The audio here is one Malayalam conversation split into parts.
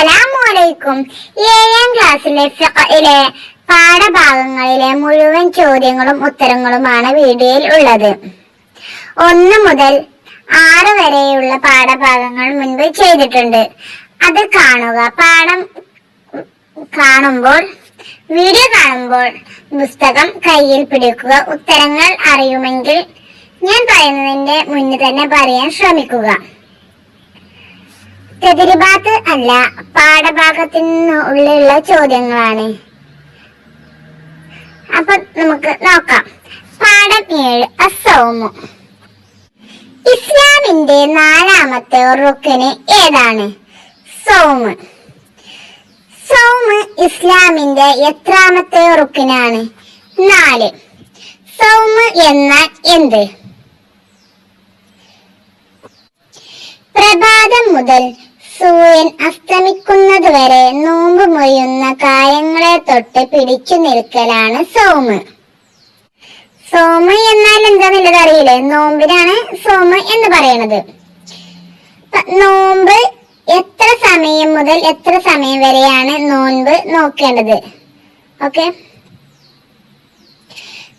അസ്സലാമലൈക്കും ഏഴാം ക്ലാസ്സിലെ ഫിഖയിലെ പാഠഭാഗങ്ങളിലെ മുഴുവൻ ചോദ്യങ്ങളും ഉത്തരങ്ങളുമാണ് വീഡിയോയിൽ ഉള്ളത്. ഒന്ന് മുതൽ ആറ് വരെയുള്ള പാഠഭാഗങ്ങൾ മുൻപ് ചെയ്തിട്ടുണ്ട്. അത് കാണുക. പാഠം കാണുമ്പോൾ വീഡിയോ കാണുമ്പോൾ പുസ്തകം കയ്യിൽ പിടിക്കുക ഉത്തരങ്ങൾ അറിയുമെങ്കിൽ ഞാൻ പറയുന്നതിന്റെ മുന്നിൽ തന്നെ പറയാൻ ശ്രമിക്കുക. തെതിരിഭാഗത്ത് അല്ല പാഠഭാഗത്തിനുള്ള ചോദ്യങ്ങളാണ്. അപ്പൊ നമുക്ക് നോക്കാം. പാഠം ഏഴ് അസൗമു. ഇസ്ലാമിന്റെ നാലാമത്തെ റുക്കിന് ഏതാണ്? സൗമ്. സൗമ് ഇസ്ലാമിന്റെ എത്രാമത്തെ റുക്കിനാണ് നാല്. സൗമ് എന്നാൽ എന്ത്? പ്രഭാതം മുതൽ സൂര്യൻ അസ്തമിക്കുന്നത് വരെ നോമ്പ് മുറിയുന്ന കാര്യങ്ങളെ തൊട്ട് പിടിച്ചു നിൽക്കലാണ് സോമ്. സോമ എന്നാൽ എന്താന്നുള്ളത് അറിയില്ലേ? നോമ്പിനാണ് സോമ എന്ന് പറയണത്. നോമ്പ് എത്ര സമയം മുതൽ എത്ര സമയം വരെയാണ് നോമ്പ് നോക്കേണ്ടത്? ഓക്കെ.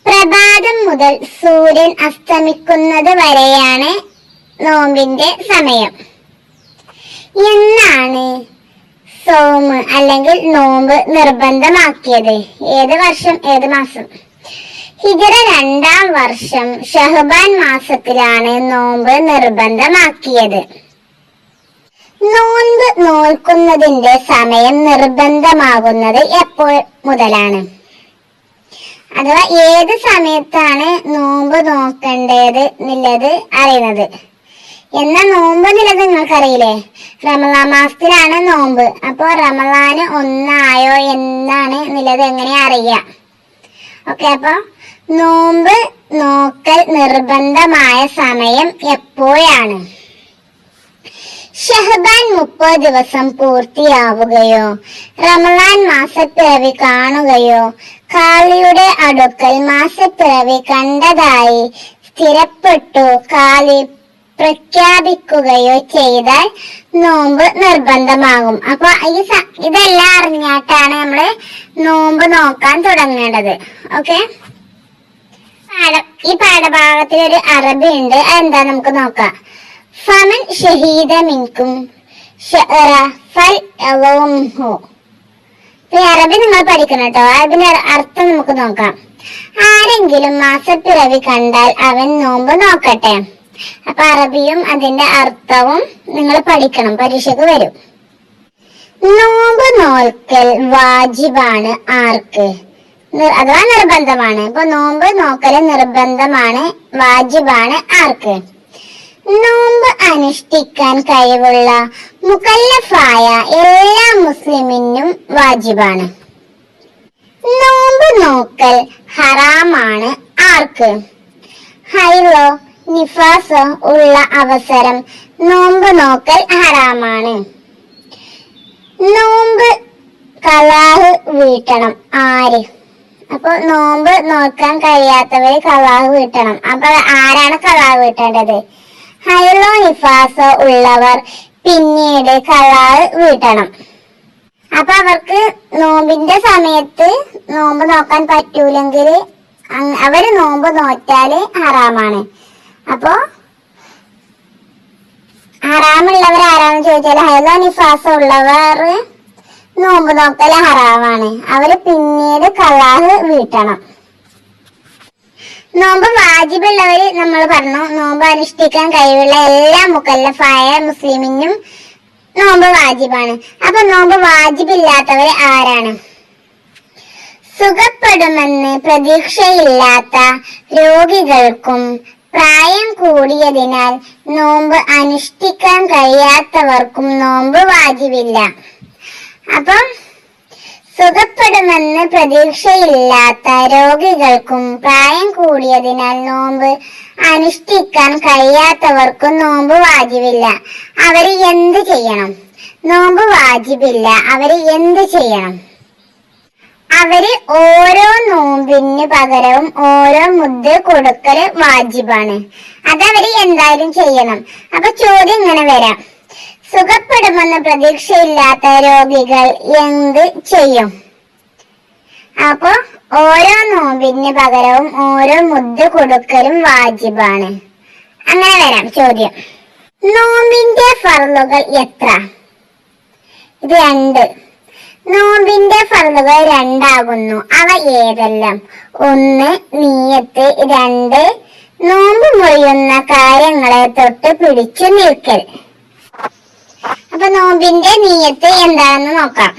പ്രഭാതം മുതൽ സൂര്യൻ അസ്തമിക്കുന്നത് വരെയാണ് നോമ്പിന്റെ സമയം. എന്നാണ് സോമ് അല്ലെങ്കിൽ നോമ്പ് നിർബന്ധമാക്കിയത്? ഏത് വർഷം? ഏത് മാസം? ഹിജറ രണ്ടാം വർഷം ഷഹബാൻ മാസത്തിലാണ് നോമ്പ് നിർബന്ധമാക്കിയത്. നോമ്പ് നോൽക്കുന്നതിന്റെ സമയം നിർബന്ധമാകുന്നത് എപ്പോൾ മുതലാണ്? അഥവാ ഏത് സമയത്താണ് നോമ്പ് നോക്കേണ്ടത് എന്നുള്ളത് അറിയുന്നത്. എന്നാ നോമ്പ് എന്നുള്ളത് നിങ്ങൾക്കറിയില്ലേ? റമലാ മാസത്തിലാണ് നോമ്പ്. അപ്പോ റമലാന് ഒന്നായോ എന്നാണ് എന്നുള്ളത് എങ്ങനെ അറിയാം ഓക്കെ അപ്പൊ നോമ്പ് നോക്കൽ നിർബന്ധമായ സമയം എപ്പോഴാണ്? ഷഹബാൻ മുപ്പത് ദിവസം പൂർത്തിയാവുകയോ റമലാൻ മാസപ്പിറവി കാണുകയോ കാളിയുടെ അടുക്കൽ മാസപ്പിറവി കണ്ടതായി സ്ഥിരപ്പെട്ടു. കാളി പ്രഖ്യാപിക്കുകയോ ചെയ്താൽ നോമ്പ് നിർബന്ധമാകും. അപ്പൊ ഈ ഇതെല്ലാം അറിഞ്ഞാട്ടാണ് നമ്മൾ നോമ്പ് നോക്കാൻ തുടങ്ങേണ്ടത്. ഓക്കെ? ഈ പാഠഭാഗത്തിൽ ഒരു അറബി ഉണ്ട്. അതെന്താ നമുക്ക് നോക്കാം. ഫമൻ ഷഹീദ മിൻകും അറബി നിങ്ങൾ പഠിക്കണം കേട്ടോ. അതിന്റെ അർത്ഥം നമുക്ക് നോക്കാം. ആരെങ്കിലും മാസപ്പിറവി കണ്ടാൽ അവൻ നോമ്പ് നോക്കട്ടെ. അപ്പൊ അറബിയും അതിന്റെ അർത്ഥവും നിങ്ങൾ പഠിക്കണം. പരീക്ഷക്ക് വരും. നോമ്പ് നോൽക്കൽ വാജിബാണ് ആർക്ക്? അഥവാ നിർബന്ധമാണ്. ഇപ്പൊ നോമ്പ് നോക്കൽ നിർബന്ധമാണ് വാജിബാണ് ആർക്ക്? നോമ്പ് അനുഷ്ഠിക്കാൻ കഴിവുള്ള മുക്കല്ലഫായ എല്ലാ മുസ്ലിമിനും വാജിബാണ്. നോമ്പ് നോക്കൽ ഹറാമാണ് ആർക്ക്? ഹൈലോ നിഫാസോ ഉള്ള അവസരം നോമ്പ് നോക്കൽ ഹറാമാണ്. നോമ്പ് കലാഹ് വീട്ടണം ആര്? അപ്പൊ നോമ്പ് നോക്കാൻ കഴിയാത്തവര് കലാഹ് വീട്ടണം. അപ്പൊ ആരാണ് കലാഹ് വീട്ടേണ്ടത്? ഹൈലോ നിഫാസോ ഉള്ളവർ പിന്നീട് കലാഹ് വീട്ടണം. അപ്പൊ അവർക്ക് നോമ്പിന്റെ സമയത്ത് നോമ്പ് നോക്കാൻ പറ്റൂലെങ്കിൽ അവർ നോമ്പ് നോറ്റാൽ ഹറാമാണ്. അപ്പോ? ഹറാമുള്ളവർ ആരാന്ന് ചോദിച്ചാൽ ഹൈലോ നിഫാസ ഉള്ളവർ നോമ്പ് നോക്കൽ ഹറാമാണ്. അവർ പിന്നീട് കലാഹ് വീട്ടണം. നോമ്പ് വാജിബുള്ളവര് നമ്മൾ പറഞ്ഞു നോമ്പ് അനുഷ്ഠിക്കാൻ കഴിവുള്ള എല്ലാ മുക്കല്ലഫായ മുസ്ലിമിനും നോമ്പ് വാജിബാണ്. അപ്പൊ നോമ്പ് വാജിബില്ലാത്തവര് ആരാണ്? സുഖപ്പെടുമെന്ന് പ്രതീക്ഷയില്ലാത്ത രോഗികൾക്കും പ്രായം കൂടിയതിനാൽ നോമ്പ് അനുഷ്ഠിക്കാൻ കഴിയാത്തവർക്കും നോമ്പ് വാജിബില്ല. അപ്പം സുഖപ്പെടുമെന്ന് പ്രതീക്ഷയില്ലാത്ത രോഗികൾക്കും പ്രായം കൂടിയതിനാൽ നോമ്പ് അനുഷ്ഠിക്കാൻ കഴിയാത്തവർക്കും നോമ്പ് വാജിബില്ല. അവർ എന്ത് ചെയ്യണം? നോമ്പ് വാജിബില്ല. അവർ എന്ത് ചെയ്യണം? അവർ ഓരോ നോമ്പിന് പകരവും ഓരോ മുദ്ദ കൊടുക്കൽ വാജിബാണ്. അതവര് എന്തായാലും ചെയ്യണം. അപ്പൊ ചോദ്യം ഇങ്ങനെ വരാം. സുഖപ്പെടുമെന്ന് പ്രതീക്ഷയില്ലാത്ത രോഗികൾ എന്ത് ചെയ്യും? അപ്പൊ ഓരോ നോമ്പിന് പകരവും ഓരോ മുദ്ദ കൊടുക്കലും വാജിബാണ്. അങ്ങനെ വരാം ചോദ്യം. നോമ്പിന്റെ ഫറലുകൾ എത്ര? ഇത് രണ്ട്. നോമ്പിന്റെ ഫർളുകൾ രണ്ടാകുന്നു. അവ ഏതെല്ലാം? ഒന്ന് നീയത്ത്. രണ്ട് നോമ്പ് മുറിയുന്ന കാര്യങ്ങളെ തൊട്ട് പിടിച്ചു നിൽക്കൽ. അപ്പൊ നോമ്പിന്റെ നീയത്ത് എന്താണെന്ന് നോക്കാം.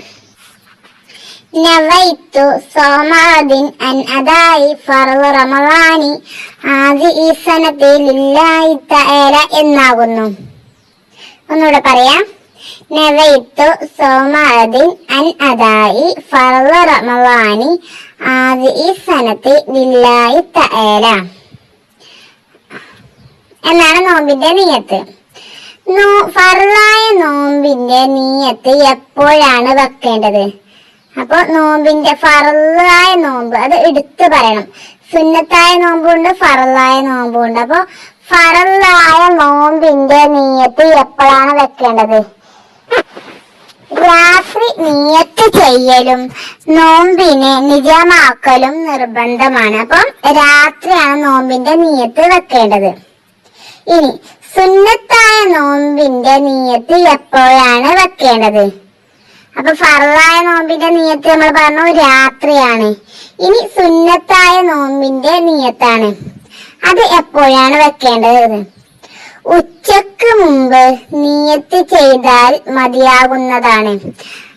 നവൈത്തു സോമാദിൻ അൻ അദായി ഫർൾ റമളാനി ആദ്യ ഈ സനത്തിൽ തആല എന്നാകുന്നു. ഒന്നുകൂടെ പറയാം. നവൈത്തു സോമാദിൻ അൻ അദായി ഫർൾ റമളാനി ആദി ഈ സനത്തി വില്ലായി തആല. എന്നാണ് നോമ്പിന്റെ നീയത്ത്. ഫർളായ നോമ്പിന്റെ നീയത്ത് എപ്പോഴാണ് വെക്കേണ്ടത്? അപ്പൊ നോമ്പിന്റെ ഫറലായ നോമ്പ് അത് എടുത്തു പറയണം. സുന്നത്തായ നോമ്പുണ്ട് ഫറലായ നോമ്പുണ്ട്. അപ്പൊ ഫറലായ നോമ്പിന്റെ നീയത്ത് എപ്പോഴാണ് വെക്കേണ്ടത്? രാത്രി നീയത്ത് ചെയ്യലും നോമ്പിനെ നിജമാക്കലും നിർബന്ധമാണ്. അപ്പം രാത്രിയാണ് നോമ്പിന്റെ നീയത്ത് വെക്കേണ്ടത്. ഇനി സുന്നത്തായ നോമ്പിന്റെ നീയത്ത് എപ്പോഴാണ് വെക്കേണ്ടത്? അപ്പൊ ഫറായ നോമ്പിന്റെ നിയത്ത് നമ്മൾ പറഞ്ഞു രാത്രിയാണ്. ഇനി സുന്നത്തായ നോമ്പിന്റെ നിയത്താണ്. അത് എപ്പോഴാണ് വെക്കേണ്ടത്? ഉച്ചയ്ക്ക് മുമ്പ് നീയത്ത് ചെയ്താൽ മതിയാകുന്നതാണ്.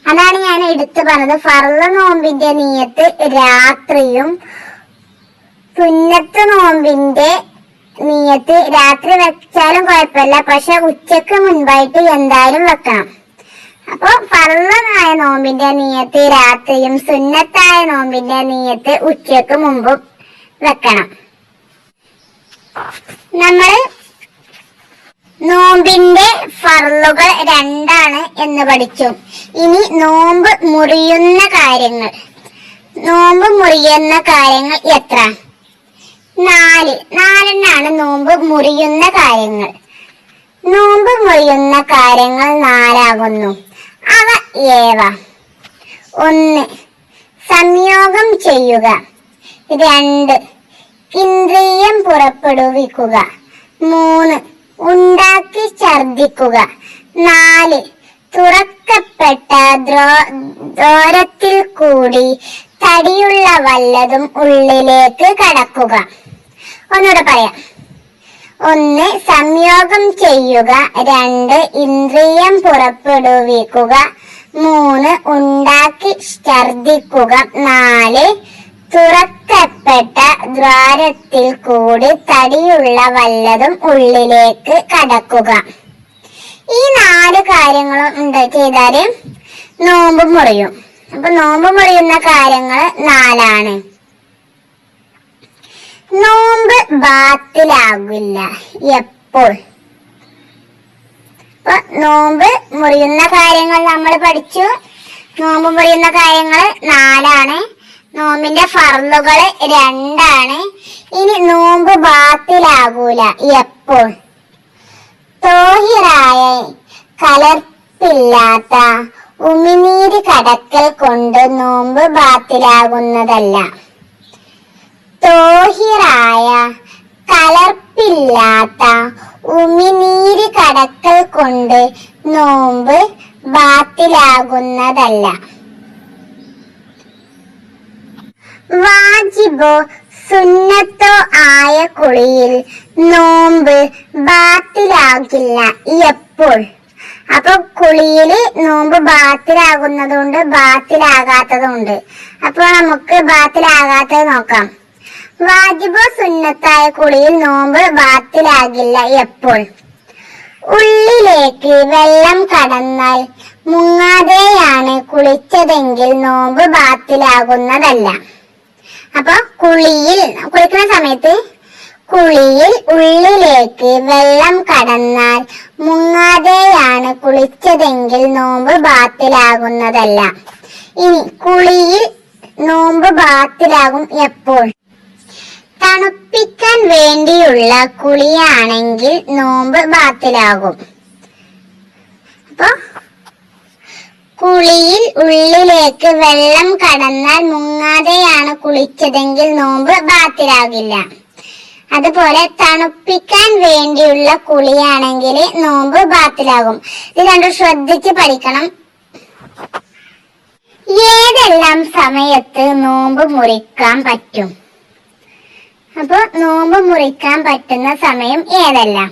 അതാണ് ഞാൻ എടുത്തു പറഞ്ഞത്. ഫറല നോമ്പിന്റെ നീയത്ത് രാത്രിയും സുന്നത്ത് നോമ്പിന്റെ നീയത്ത് രാത്രി വെച്ചാലും കുഴപ്പമില്ല. പക്ഷെ ഉച്ചയ്ക്ക് മുൻപായിട്ട് എന്തായാലും വെക്കണം. അപ്പൊ ഫർളായ നോമ്പിന്റെ നീയത്ത് രാത്രിയും സുന്നത്തായ നോമ്പിന്റെ നീയത്ത് ഉച്ചയ്ക്ക് മുമ്പും വെക്കണം. നമ്മൾ നോമ്പിന്റെ ഫർളുകൾ രണ്ടാണ് എന്ന് പഠിച്ചു. ഇനി നോമ്പ് മുറിയുന്ന കാര്യങ്ങൾ. നോമ്പ് മുറിയുന്ന കാര്യങ്ങൾ എത്ര? നാല്. നാലെണ്ണാണ് നോമ്പ് മുറിയുന്ന കാര്യങ്ങൾ. നോമ്പ് മുറിയുന്ന കാര്യങ്ങൾ നാലാകുന്നു. അവ ഏവ? ഒന്ന്. സംയോഗം ചെയ്യുക. രണ്ട്. ഇന്ദ്രിയം പുറപ്പെടുവിക്കുക. മൂന്ന്. ഉണ്ടാക്കി ഛർദിക്കുക നാല് തുറക്കപ്പെട്ട ദ്രോരത്തിൽ കൂടി തടിയുള്ള വല്ലതും ഉള്ളിലേക്ക് കടക്കുക. ഒന്നുകൂടെ പറയാം. ഒന്ന് സംയോഗം ചെയ്യുക. രണ്ട് ഇന്ദ്രിയം പുറപ്പെടുവിക്കുക. മൂന്ന് ഉണ്ടാക്കി ഛർദിക്കുക നാല് തുറക്കപ്പെട്ട ദ്വാരത്തിൽ കൂടി തടിയുള്ള വല്ലതും ഉള്ളിലേക്ക് കടക്കുക. ഈ നാല് കാര്യങ്ങളും എന്താ ചെയ്താൽ? നോമ്പ് മുറിയും. അപ്പൊ നോമ്പ് മുറിയുന്ന കാര്യങ്ങൾ നാലാണ്. നോമ്പ് ബാത്തിലാകില്ല എപ്പോൾ? അപ്പൊ നോമ്പ് മുറിയുന്ന കാര്യങ്ങൾ നമ്മൾ പഠിച്ചു. നോമ്പ് മുറിയുന്ന കാര്യങ്ങൾ നാലാണ്. നോമ്പിന്റെ ഫർളുകൾ രണ്ടാണ്. ഇനി നോമ്പ് ബാത്തിലാകൂല എപ്പോൾ? തോഹിറായ കലർപ്പില്ലാത്ത ഉമിനീര് കടക്കൽ കൊണ്ട് നോമ്പ് ബാത്തിലാകുന്നതല്ല. തോഹിറായ കലർപ്പില്ലാത്ത ഉമിനീര് കടക്കൽ കൊണ്ട് നോമ്പ് ബാത്തിലാകുന്നതല്ല. വാജിബോ സുന്നത്തോ ആയ കുളിയിൽ നോമ്പ് ബാത്തിലാകില്ല എപ്പോൾ? അപ്പൊ കുളിയിൽ നോമ്പ് ബാത്തിലാകുന്നതുണ്ട് ബാത്തിലാകാത്തതുണ്ട്. അപ്പൊ നമുക്ക് ബാത്തിലാകാത്തത് നോക്കാം. വാജിബോ സുന്നത്തായ കുളിയിൽ നോമ്പ് ബാത്തിലാകില്ല എപ്പോൾ? ഉള്ളിലേക്ക് വെള്ളം കടന്നാൽ മുങ്ങാതെയാണ് കുളിച്ചതെങ്കിൽ നോമ്പ് ബാത്തിലാകുന്നതല്ല. അപ്പൊ കുളിയിൽ കുളിക്കുന്ന സമയത്ത് കുളിയിൽ ഉള്ളിലേക്ക് വെള്ളം കടന്നാൽ മുങ്ങാതെയാണ് കുളിച്ചതെങ്കിൽ നോമ്പ് ബാത്തിലാകുന്നതല്ല. ഇനി കുളിയിൽ നോമ്പ് ബാത്തിലാകും എപ്പോൾ? തണുപ്പിക്കാൻ വേണ്ടിയുള്ള കുളിയാണെങ്കിൽ നോമ്പ് ബാത്തിലാകും. അപ്പൊ കുളിയിൽ ഉള്ളിലേക്ക് വെള്ളം കടന്നാൽ മുങ്ങാതെയാണ് കുളിച്ചതെങ്കിൽ നോമ്പ് ബാത്തിലാകില്ല. അതുപോലെ തണുപ്പിക്കാൻ വേണ്ടിയുള്ള കുളിയാണെങ്കിൽ നോമ്പ് ബാത്തിലാകും. ഇത് രണ്ടും ശ്രദ്ധിച്ച് പഠിക്കണം. ഏതെല്ലാം സമയത്ത് നോമ്പ് മുറിക്കാൻ പറ്റും? അപ്പൊ നോമ്പ് മുറിക്കാൻ പറ്റുന്ന സമയം ഏതെല്ലാം?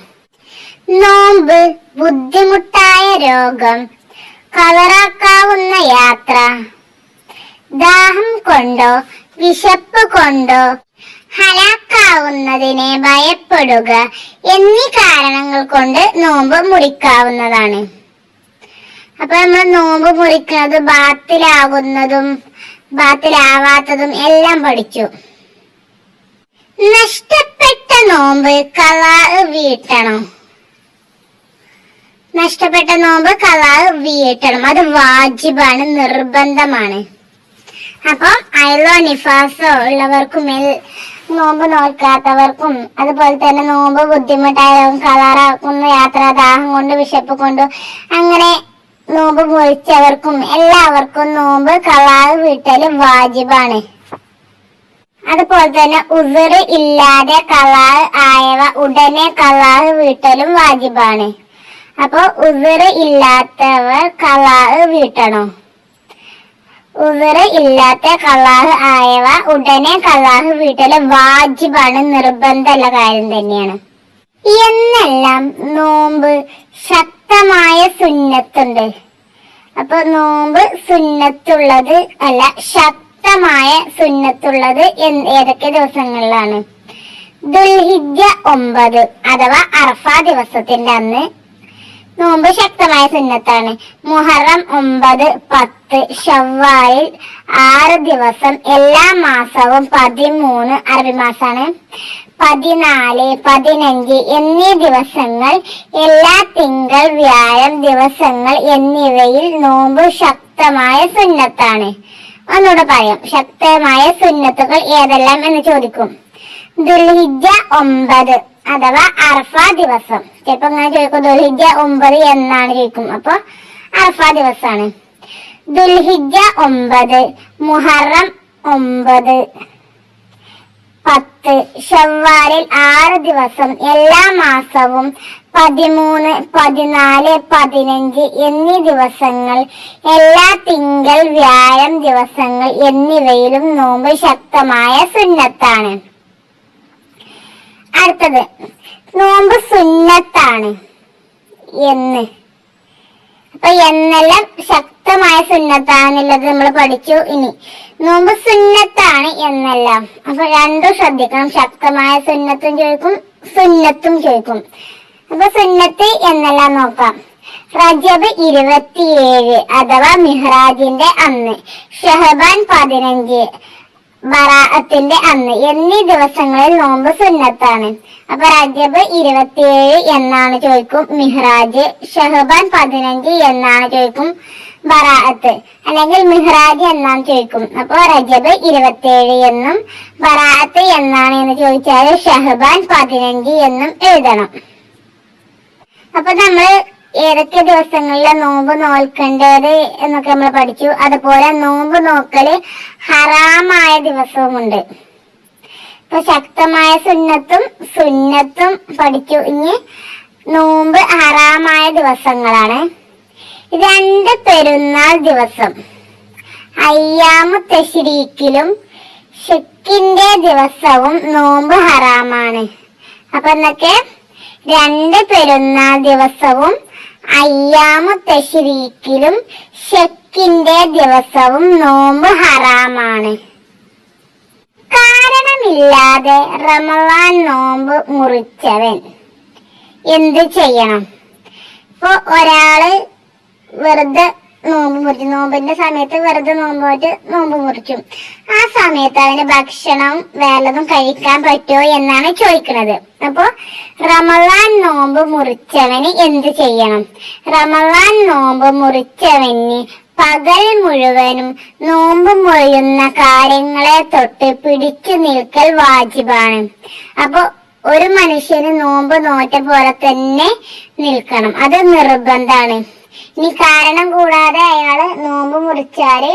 നോമ്പ് ബുദ്ധിമുട്ടായ രോഗം കളറാക്കാവുന്ന യാത്ര. ദാഹം കൊണ്ടോ വിശപ്പ് കൊണ്ടോ ഹലാക്കാവുന്നതിനെ ഭയപ്പെടുക എന്നീ കാരണങ്ങൾ കൊണ്ട് നോമ്പ് മുറിക്കാവുന്നതാണ്. അപ്പൊ നമ്മൾ നോമ്പ് മുറിക്കുന്നത് ബാത്തിലാകുന്നതും ബാത്തിലാവാത്തതും എല്ലാം പഠിച്ചു. നഷ്ടപ്പെട്ട നോമ്പ് കളാ വീട്ടണം. നഷ്ടപ്പെട്ട നോമ്പ് കലാ വീട്ടണം. അത് വാജിബാണ് നിർബന്ധമാണ്. അപ്പൊ അയലോ നിഫാസോ ഉള്ളവർക്കും നോമ്പ് നോക്കാത്തവർക്കും അതുപോലെ തന്നെ നോമ്പ് ബുദ്ധിമുട്ടായവർക്കും കളറാക്കുന്ന യാത്ര ദാഹം കൊണ്ട് വിശപ്പ് കൊണ്ട് അങ്ങനെ നോമ്പ് മുറിച്ചവർക്കും എല്ലാവർക്കും നോമ്പ് കളാവ് വീട്ടൽ വാജിബാണ്. അതുപോലെ തന്നെ ഉസറ് ഇല്ലാതെ കളാവ് ആയവ ഉടനെ കളാവ് വീട്ടലും വാജിബാണ്. അപ്പൊ ഉസിറ് ഇല്ലാത്തവർ കളാഹ് വീട്ടണം. ഉസിറ് ഇല്ലാത്ത കളാഹ് ആയവ ഉടനെ കളാഹ് വീട്ടൽ വാജിബാണ് നിർബന്ധമുള്ള കാര്യം തന്നെയാണ്. എന്നെല്ലാം നോമ്പ് ശക്തമായ സുന്നത്തുണ്ട്. അപ്പൊ നോമ്പ് സുന്നത്തുള്ളത് അല്ല ശക്തമായ സുന്നത്തുള്ളത് ഏതൊക്കെ ദിവസങ്ങളിലാണ്? ദുൽഹിജ ഒമ്പത് അഥവാ അർഫ ദിവസത്തിന്റെ അന്ന് നോമ്പ് ശക്തമായ സുന്നത്താണ്. മുഹറം ഒമ്പത് പത്ത് ഷവ്വാലിൽ ആറ് ദിവസം എല്ലാ മാസവും പതിമൂന്ന് അറബി മാസാണ്. പതിനാല് പതിനഞ്ച് എന്നീ ദിവസങ്ങൾ എല്ലാ തിങ്കൾ വ്യാഴം ദിവസങ്ങൾ എന്നിവയിൽ നോമ്പ് ശക്തമായ സുന്നത്താണ്. ഒന്നുകൂടെ പറയാം. ശക്തമായ സുന്നത്തുകൾ ഏതെല്ലാം എന്ന് ചോദിക്കും. ദുൽഹിജ ഒമ്പത് അഥവാ അർഫ ദിവസം. ചിലപ്പോ ഇങ്ങനെ ചോദിക്കും ദുൽഹിജ ഒമ്പത് എന്നാണ് ചോദിക്കും. അപ്പൊ അർഫ ദിവസമാണ് ദുൽഹിജ ഒമ്പത് മുഹറം ഒമ്പത് പത്ത് ഷവ്വാലിൽ ആറ് ദിവസം എല്ലാ മാസവും പതിമൂന്ന് പതിനാല് പതിനഞ്ച് എന്നീ ദിവസങ്ങൾ എല്ലാ തിങ്കൾ വ്യാഴം ദിവസങ്ങൾ എന്നിവയിലും നോമ്പ് ശക്തമായ സുന്നത്താണ്. അടുത്തത്. നോമ്പ് സുന്നത്താണ്. എന്ന്. അപ്പൊ എന്നെല്ലാം ശക്തമായ സുന്നത്താണെന്നുള്ളത് നമ്മൾ പഠിച്ചു ഇനി. നോമ്പ് സുന്നത്താണ് എന്നെല്ലാം. അപ്പൊ രണ്ടും ശ്രദ്ധിക്കണം. ശക്തമായ സുന്നത്തും ചോദിക്കും സുന്നത്തും ചോദിക്കും. അപ്പൊ സുന്നത്ത് എന്നെല്ലാം നോക്കാം. റജബ് ഇരുപത്തിയേഴ് അഥവാ മിഹ്റാജിന്റെ അന്ന്. ഷഹബാൻ പതിനഞ്ച്. ബറാഅത്തിന്റെ അന്ന് എന്നീ ദിവസങ്ങളിൽ നോമ്പ് സുന്നത്താണ്. അപ്പൊ റജബ് ഇരുപത്തിയേഴ് എന്നാണ് ചോദിക്കും മിഹ്റാജ് ഷഹബാൻ പതിനഞ്ച് എന്നാണ് ചോദിക്കും ബറാഅത്ത് അല്ലെങ്കിൽ മിഹ്റാജ് എന്നാണ് ചോദിക്കും. അപ്പൊ റജബ് ഇരുപത്തിയേഴ് എന്നും ബറാഅത്ത് എന്നാണ് എന്ന് ചോദിച്ചാൽ ഷഹബാൻ പതിനഞ്ച് എന്നും എഴുതണം. അപ്പൊ നമ്മൾ ഏതൊക്കെ ദിവസങ്ങളിലെ നോമ്പ് നോൽക്കേണ്ടത് എന്നൊക്കെ നമ്മൾ പഠിച്ചു. അതുപോലെ നോമ്പ് നോക്കൽ ഹറാമായ ദിവസവുമുണ്ട്. ഇപ്പൊ ശക്തമായ സുന്നത്തും സുന്നത്തും പഠിച്ചു ഇനി നോമ്പ് ഹറാമായ ദിവസങ്ങളാണ്. രണ്ട് പെരുന്നാൾ ദിവസം. അയ്യാമു തശ്രീക്കിലും ഷെക്കിന്റെ ദിവസവും നോമ്പ് ഹറാമാണ്. അപ്പൊ എന്നൊക്കെ രണ്ട് പെരുന്നാൾ ദിവസവും അയ്യാമു തശരീക്കിലും ഷെക്കിന്റെ ദിവസവും നോമ്പ് ഹറാമാണ്. കാരണമില്ലാതെ റമവാൻ നോമ്പ് മുറിച്ചവൻ. എന്ത് ചെയ്യണം? ഇപ്പൊ ഒരാൾ വെറുതെ നോമ്പ് മുറിച്ചു നോമ്പിന്റെ സമയത്ത് വെറുതെ നോമ്പ് പോയിട്ട് നോമ്പ് മുറിച്ചു ആ സമയത്ത് അവന് ഭക്ഷണം വല്ലതും കഴിക്കാൻ പറ്റുമോ എന്നാണ് ചോദിക്കുന്നത്. അപ്പോ റമലാൻ നോമ്പ് മുറിച്ചവന് എന്ത് ചെയ്യണം? റമലാൻ നോമ്പ് മുറിച്ചവന് പകൽ മുഴുവനും നോമ്പ് മുറിയുന്ന കാര്യങ്ങളെ തൊട്ട് പിടിച്ചു നിൽക്കൽ വാജിബാണ്. അപ്പൊ ഒരു മനുഷ്യന് നോമ്പ് നോറ്റ പോലെ തന്നെ നിൽക്കണം. അത് നിർബന്ധാണ് ഇനി കാരണം കൂടാതെ അയാൾ നോമ്പ് മുറിച്ചാൽ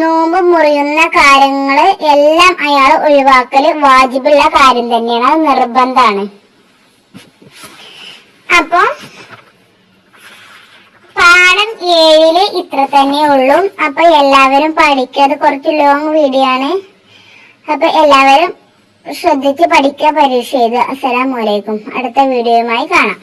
നോമ്പ് മുറിയുന്ന കാര്യങ്ങൾ എല്ലാം അയാൾ ഒഴിവാക്കൽ വാജിബുള്ള കാര്യം തന്നെയാണ്. അത് നിർബന്ധാണ് അപ്പൊ പാഠം ഏഴിൽ ഇത്ര തന്നെ ഉള്ളൂ. അപ്പൊ എല്ലാവരും പഠിക്കുക അത് കുറച്ച് ലോങ് വീഡിയോ ആണ്. അപ്പൊ എല്ലാവരും ശ്രദ്ധിച്ച് പഠിക്കുക പരീക്ഷ ചെയ്ത് അസ്സലാമലൈക്കും അടുത്ത വീഡിയോയുമായി കാണാം.